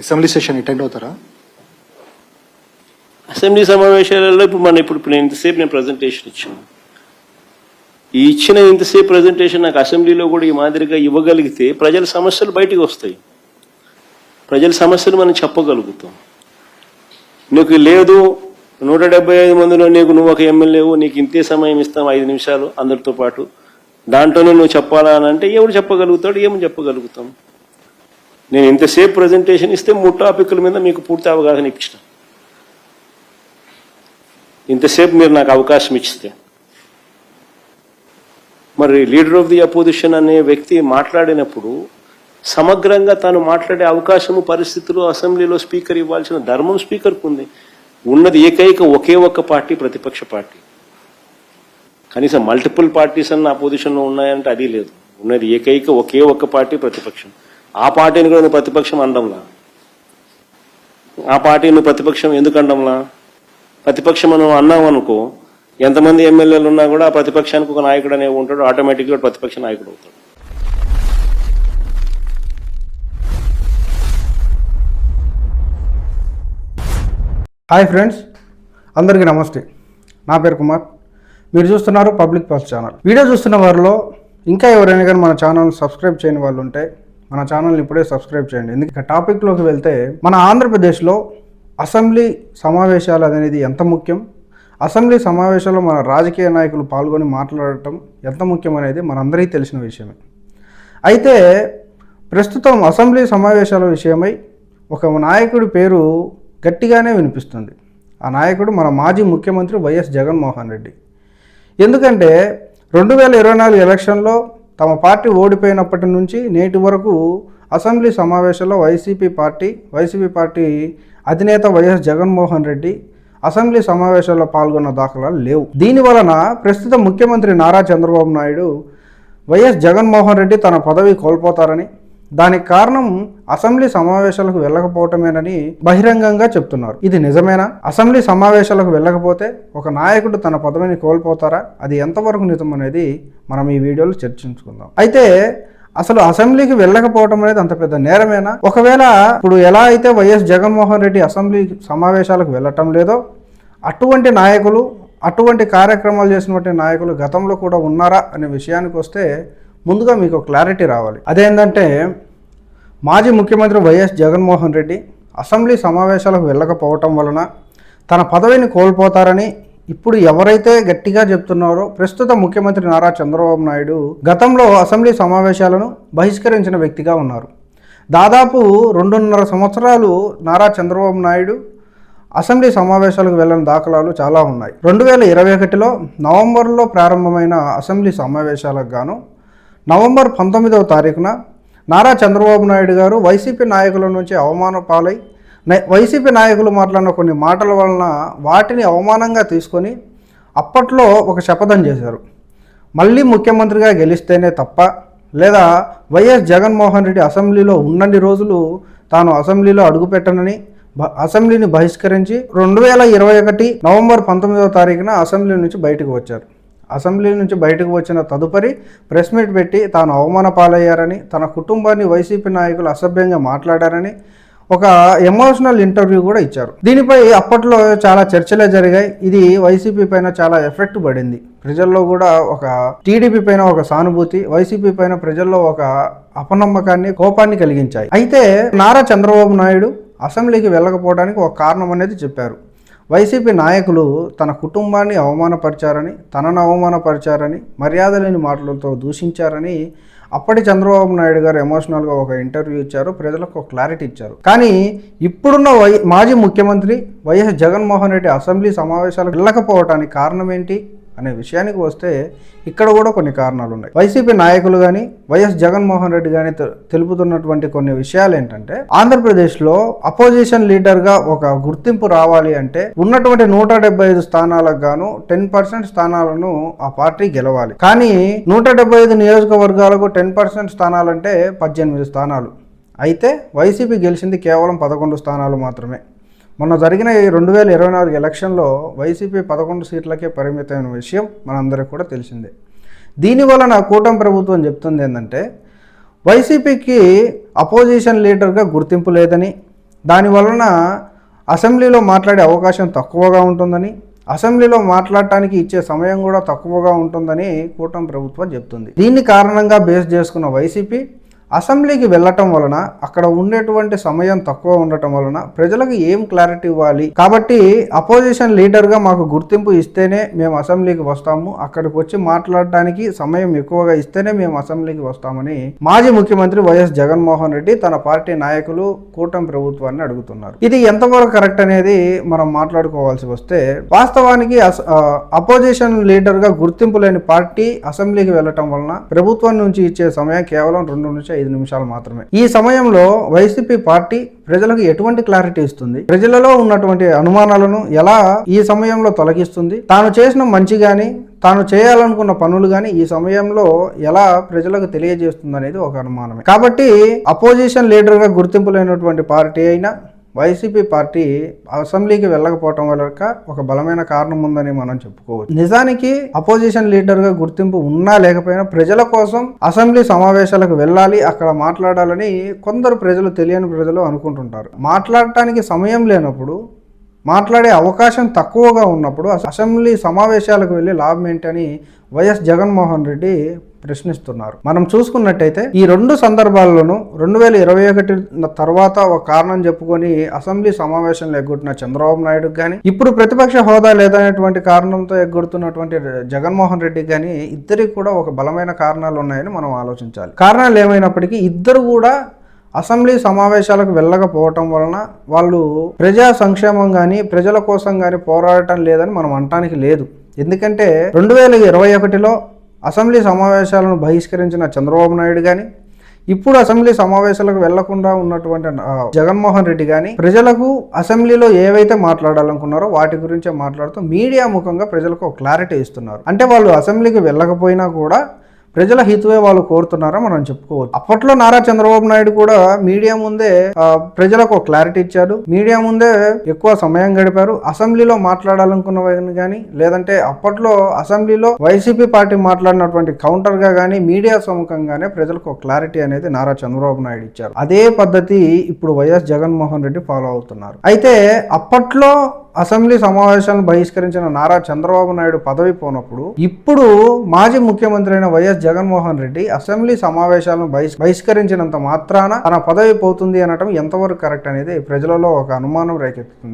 Assembly session attend అవుతారా? Assembly సమావేశాలలో ఇప్పుడు మన ఇప్పుడు నేను ఇంతసేపు నేను ప్రజెంటేషన్ ఇచ్చాను. ఈ ఇచ్చిన ఇంతసేపు ప్రజెంటేషన్ నాకు అసెంబ్లీలో కూడా ఈ మాదిరిగా ఇవ్వగలిగితే ప్రజల సమస్యలు బయటికి వస్తాయి. ప్రజల సమస్యలు మనం చెప్పగలుగుతాం. నీకు లేదు నూట డెబ్బై ఐదు మందిలో నీకు నువ్వు ఒక ఎమ్మెల్యేవు నీకు ఇంతే సమయం ఇస్తాం ఐదు నిమిషాలు అందరితో పాటు. దాంట్లోనే నువ్వు చెప్పాలా అని అంటే ఎవడు చెప్పగలుగుతాడు ఏమని చెప్పగలుగుతాం? నేను ఇంతసేపు ప్రజెంటేషన్ ఇస్తే మూడు టాపిక్ల మీద మీకు పూర్తి అవగాహన ఇచ్చిన ఇంతసేపు మీరు నాకు అవకాశం ఇచ్చితే మరి లీడర్ ఆఫ్ ది అపోజిషన్ అనే వ్యక్తి మాట్లాడినప్పుడు సమగ్రంగా తాను మాట్లాడే అవకాశము పరిస్థితులు అసెంబ్లీలో స్పీకర్ ఇవ్వాల్సిన ధర్మం స్పీకర్కు ఉంది. ఉన్నది ఏకైక ఒకే ఒక్క పార్టీ ప్రతిపక్ష పార్టీ. కనీసం మల్టిపుల్ పార్టీస్ అన్న అపోజిషన్లో ఉన్నాయంటే అది లేదు. ఉన్నది ఏకైక ఒకే ఒక్క పార్టీ ప్రతిపక్షం. ఆ పార్టీని కూడా నువ్వు ప్రతిపక్షం అనడంలా? ఆ పార్టీని ప్రతిపక్షం ఎందుకు అనడంలా? ప్రతిపక్షం మనం అన్నాం అనుకో ఎంతమంది ఎమ్మెల్యేలు ఉన్నా కూడా ఆ ప్రతిపక్షానికి ఒక నాయకుడు అనేవి ఉంటాడు ఆటోమేటిక్గా ప్రతిపక్ష నాయకుడు అవుతాడు. హాయ్ ఫ్రెండ్స్ అందరికీ నమస్తే. నా పేరు కుమార్. మీరు చూస్తున్నారు పబ్లిక్ పల్స్ ఛానల్. వీడియో చూస్తున్న వారిలో ఇంకా ఎవరైనా కానీ మన ఛానల్ సబ్స్క్రైబ్ చేయని వాళ్ళు ఉంటే మన ఛానల్ ఇప్పుడే సబ్స్క్రైబ్ చేయండి. ఎందుకంటే టాపిక్లోకి వెళ్తే మన ఆంధ్రప్రదేశ్లో అసెంబ్లీ సమావేశాలు అనేది ఎంత ముఖ్యం? అసెంబ్లీ సమావేశాల్లో మన రాజకీయ నాయకులు పాల్గొని మాట్లాడటం ఎంత ముఖ్యం అనేది మనందరికీ తెలిసిన విషయమే. అయితే ప్రస్తుతం అసెంబ్లీ సమావేశాల విషయమై ఒక నాయకుడి పేరు గట్టిగానే వినిపిస్తుంది. ఆ నాయకుడు మన మాజీ ముఖ్యమంత్రి వైఎస్ జగన్మోహన్ రెడ్డి. ఎందుకంటే రెండు వేల ఇరవై నాలుగు ఎలక్షన్లో తమ పార్టీ ఓడిపోయినప్పటి నుంచి నేటి వరకు అసెంబ్లీ సమావేశంలో వైసీపీ పార్టీ వైసీపీ పార్టీ అధినేత వైఎస్ జగన్మోహన్ రెడ్డి అసెంబ్లీ సమావేశాల్లో పాల్గొన్న దాఖలాలు లేవు. దీని వలన ప్రస్తుత ముఖ్యమంత్రి నారా చంద్రబాబు నాయుడు వైఎస్ జగన్మోహన్ రెడ్డి తన పదవి కోల్పోతారని దానికి కారణం అసెంబ్లీ సమావేశాలకు వెళ్ళకపోవటమేనని బహిరంగంగా చెప్తున్నారు. ఇది నిజమేనా? అసెంబ్లీ సమావేశాలకు వెళ్ళకపోతే ఒక నాయకుడు తన పదవిని కోల్పోతారా? అది ఎంతవరకు నిజం అనేది మనం ఈ వీడియోలో చర్చించుకుందాం. అయితే అసలు అసెంబ్లీకి వెళ్ళకపోవటం అనేది అంత పెద్ద నేరమేనా? ఒకవేళ ఇప్పుడు ఎలా అయితే వైఎస్ జగన్మోహన్ రెడ్డి అసెంబ్లీ సమావేశాలకు వెళ్ళటం లేదో అటువంటి నాయకులు అటువంటి కార్యక్రమాలు చేసినటువంటి నాయకులు గతంలో కూడా ఉన్నారా అనే విషయానికి వస్తే ముందుగా మీకు క్లారిటీ రావాలి. అదేంటంటే మాజీ ముఖ్యమంత్రి వైఎస్ జగన్మోహన్ రెడ్డి అసెంబ్లీ సమావేశాలకు వెళ్ళకపోవటం వలన తన పదవిని కోల్పోతారని ఇప్పుడు ఎవరైతే గట్టిగా చెప్తున్నారో ప్రస్తుత ముఖ్యమంత్రి నారా చంద్రబాబు నాయుడు గతంలో అసెంబ్లీ సమావేశాలను బహిష్కరించిన వ్యక్తిగా ఉన్నారు. దాదాపు రెండున్నర సంవత్సరాలు నారా చంద్రబాబు నాయుడు అసెంబ్లీ సమావేశాలకు వెళ్ళని దాఖలాలు చాలా ఉన్నాయి. రెండు వేల ఇరవై ఒకటిలో నవంబర్లో ప్రారంభమైన అసెంబ్లీ సమావేశాలకు గాను నవంబర్ పంతొమ్మిదవ తారీఖున నారా చంద్రబాబు నాయుడు గారు వైసీపీ నాయకుల నుంచి అవమాన పాలై వైసీపీ నాయకులు మాట్లాడిన కొన్ని మాటల వలన వాటిని అవమానంగా తీసుకొని అప్పట్లో ఒక శపథం చేశారు. మళ్ళీ ముఖ్యమంత్రిగా గెలిస్తేనే తప్ప లేదా వైఎస్ జగన్మోహన్ రెడ్డి అసెంబ్లీలో ఉన్నన్ని రోజులు తాను అసెంబ్లీలో అడుగుపెట్టనని అసెంబ్లీని బహిష్కరించి రెండు వేల ఇరవై ఒకటి నవంబర్ పంతొమ్మిదవ తారీఖున అసెంబ్లీ నుంచి బయటకు వచ్చారు. అసెంబ్లీ నుంచి బయటకు వచ్చిన తదుపరి ప్రెస్ మీట్ పెట్టి తాను అవమాన పాలయ్యారని తన కుటుంబాన్ని వైసీపీ నాయకులు అసభ్యంగా మాట్లాడారని ఒక ఎమోషనల్ ఇంటర్వ్యూ కూడా ఇచ్చారు. దీనిపై అప్పట్లో చాలా చర్చలే జరిగాయి. ఇది వైసీపీ పైన చాలా ఎఫెక్ట్ పడింది. ప్రజల్లో కూడా ఒక టీడీపీ పైన ఒక సానుభూతి వైసీపీ పైన ప్రజల్లో ఒక అపనమ్మకాన్ని కోపాన్ని కలిగించాయి. అయితే నారా చంద్రబాబు నాయుడు అసెంబ్లీకి వెళ్ళకపోవడానికి ఒక కారణం అనేది చెప్పారు. వైసీపీ నాయకులు తన కుటుంబాన్ని అవమానపరిచారని తనను అవమానపరిచారని మర్యాద లేని మాటలతో దూషించారని అప్పటి చంద్రబాబు నాయుడు గారు ఎమోషనల్గా ఒక ఇంటర్వ్యూ ఇచ్చారు ప్రజలకు ఒక క్లారిటీ ఇచ్చారు. కానీ ఇప్పుడున్న వై మాజీ ముఖ్యమంత్రి వైఎస్ జగన్మోహన్ రెడ్డి అసెంబ్లీ సమావేశాలకు వెళ్ళకపోవటానికి కారణం ఏంటి? అనే విషయానికి వస్తే ఇక్కడ కూడా కొన్ని కారణాలు ఉన్నాయి వైసీపీ నాయకులు కానీ వైఎస్ జగన్మోహన్ రెడ్డి కానీ తెలుపుతున్నటువంటి కొన్ని విషయాలు ఏంటంటే ఆంధ్రప్రదేశ్లో అపోజిషన్ లీడర్గా ఒక గుర్తింపు రావాలి అంటే ఉన్నటువంటి నూట డెబ్బై ఐదు స్థానాలకు గాను టెన్ పర్సెంట్ స్థానాలను ఆ పార్టీ గెలవాలి. కానీ నూట డెబ్బై ఐదు నియోజకవర్గాలకు టెన్ పర్సెంట్ స్థానాలంటే పద్దెనిమిది స్థానాలు. అయితే వైసీపీ గెలిచింది కేవలం పదకొండు స్థానాలు మాత్రమే. మొన్న జరిగిన ఈ రెండు వేల ఇరవై నాలుగు ఎలక్షన్లో వైసీపీ పదకొండు సీట్లకే పరిమితమైన విషయం మనందరికీ కూడా తెలిసిందే. దీనివలన కూటమి ప్రభుత్వం చెప్తుంది ఏంటంటే వైసీపీకి అపోజిషన్ లీడర్గా గుర్తింపు లేదని దాని వలన అసెంబ్లీలో మాట్లాడే అవకాశం తక్కువగా ఉంటుందని అసెంబ్లీలో మాట్లాడటానికి ఇచ్చే సమయం కూడా తక్కువగా ఉంటుందని కూటమి ప్రభుత్వం చెప్తుంది. దీన్ని కారణంగా బేస్ చేసుకున్న వైసీపీ అసెంబ్లీకి వెళ్ళటం వలన అక్కడ ఉండేటువంటి సమయం తక్కువ ఉండటం వలన ప్రజలకు ఏం క్లారిటీ ఇవ్వాలి? కాబట్టి అపోజిషన్ లీడర్గా మాకు గుర్తింపు ఇస్తేనే మేము అసెంబ్లీకి వస్తాము. అక్కడికి వచ్చి మాట్లాడడానికి సమయం ఎక్కువగా ఇస్తేనే మేము అసెంబ్లీకి వస్తామని మాజీ ముఖ్యమంత్రి వైఎస్ జగన్మోహన్ రెడ్డి తన పార్టీ నాయకులు కూటమి ప్రభుత్వాన్ని అడుగుతున్నారు. ఇది ఎంతవరకు కరెక్ట్ అనేది మనం మాట్లాడుకోవాల్సి వస్తే వాస్తవానికి అస- అపోజిషన్ లీడర్గా గుర్తింపు లేని పార్టీ అసెంబ్లీకి వెళ్ళటం వలన ప్రభుత్వం నుంచి ఇచ్చే సమయం కేవలం రెండు నుంచి ఐదు నిమిషాలు మాత్రమే. ఈ సమయంలో వైసీపీ పార్టీ ప్రజలకు ఎటువంటి క్లారిటీ ఇస్తుంది? ప్రజలలో ఉన్నటువంటి అనుమానాలను ఎలా ఈ సమయంలో తొలగిస్తుంది? తాను చేసిన మంచి కానీ తాను చేయాలనుకున్న పనులు కానీ ఈ సమయంలో ఎలా ప్రజలకు తెలియజేస్తుంది అనేది ఒక అనుమానమే. కాబట్టి అపోజిషన్ లీడర్గా గుర్తింపు లేనటువంటి పార్టీ అయినా వైసీపీ పార్టీ అసెంబ్లీకి వెళ్ళకపోవటం వల్ల ఒక బలమైన కారణం ఉందని మనం చెప్పుకోవచ్చు. నిజానికి అపోజిషన్ లీడర్గా గుర్తింపు ఉన్నా లేకపోయినా ప్రజల కోసం అసెంబ్లీ సమావేశాలకు వెళ్ళాలి అక్కడ మాట్లాడాలని కొందరు ప్రజలు తెలియని ప్రజలు అనుకుంటుంటారు. మాట్లాడటానికి సమయం లేనప్పుడు మాట్లాడే అవకాశం తక్కువగా ఉన్నప్పుడు అసెంబ్లీ సమావేశాలకు వెళ్ళి లాభం ఏంటని వైఎస్ జగన్మోహన్ రెడ్డి ప్రశ్నిస్తున్నారు. మనం చూసుకున్నట్టయితే ఈ రెండు సందర్భాల్లోనూ రెండు వేల ఇరవై ఒకటి తర్వాత ఒక కారణం చెప్పుకొని అసెంబ్లీ సమావేశంలో ఎగ్గొట్టిన చంద్రబాబు నాయుడుకి కానీ ఇప్పుడు ప్రతిపక్ష హోదా లేదనేటువంటి కారణంతో ఎగ్గొడుతున్నటువంటి జగన్మోహన్ రెడ్డికి కానీ ఇద్దరికి కూడా ఒక బలమైన కారణాలు ఉన్నాయని మనం ఆలోచించాలి. కారణాలు ఏమైనప్పటికీ ఇద్దరు కూడా అసెంబ్లీ సమావేశాలకు వెళ్ళకపోవటం వలన వాళ్ళు ప్రజా సంక్షేమం కానీ ప్రజల కోసం కానీ పోరాడటం లేదని మనం అనటానికి లేదు. ఎందుకంటే రెండు వేల ఇరవై ఒకటిలో అసెంబ్లీ సమావేశాలను బహిష్కరించిన చంద్రబాబు నాయుడు కానీ ఇప్పుడు అసెంబ్లీ సమావేశాలకు వెళ్ళకుండా ఉన్నటువంటి జగన్మోహన్ రెడ్డి కానీ ప్రజలకు అసెంబ్లీలో ఏవైతే మాట్లాడాలనుకున్నారో వాటి గురించే మాట్లాడుతూ మీడియా ముఖంగా ప్రజలకు ఒక క్లారిటీ ఇస్తున్నారు. అంటే వాళ్ళు అసెంబ్లీకి వెళ్ళకపోయినా కూడా ప్రజల హితవే వాళ్ళు కోరుతున్నారా మనం చెప్పుకోవచ్చు. అప్పట్లో నారా చంద్రబాబు నాయుడు కూడా మీడియా ముందే ప్రజలకు క్లారిటీ ఇచ్చారు మీడియా ముందే ఎక్కువ సమయం గడిపారు. అసెంబ్లీలో మాట్లాడాలనుకున్నవని కానీ లేదంటే అప్పట్లో అసెంబ్లీలో వైసీపీ పార్టీ మాట్లాడినటువంటి కౌంటర్గా కానీ మీడియా సముఖంగానే ప్రజలకు క్లారిటీ అనేది నారా చంద్రబాబు నాయుడు ఇచ్చారు. అదే పద్ధతి ఇప్పుడు వైఎస్ జగన్మోహన్ రెడ్డి ఫాలో అవుతున్నారు. అయితే అప్పట్లో అసెంబ్లీ సమావేశాలను బహిష్కరించిన నారా చంద్రబాబు నాయుడు పదవి పోనప్పుడు ఇప్పుడు మాజీ ముఖ్యమంత్రి అయిన వైఎస్ జగన్మోహన్ రెడ్డి అసెంబ్లీ సమావేశాలను బహిష్- బహిష్కరించినంత మాత్రాన తన పదవి పోతుంది అనటం ఎంతవరకు కరెక్ట్ అనేది ప్రజలలో ఒక అనుమానం రేకెత్తుతుంది.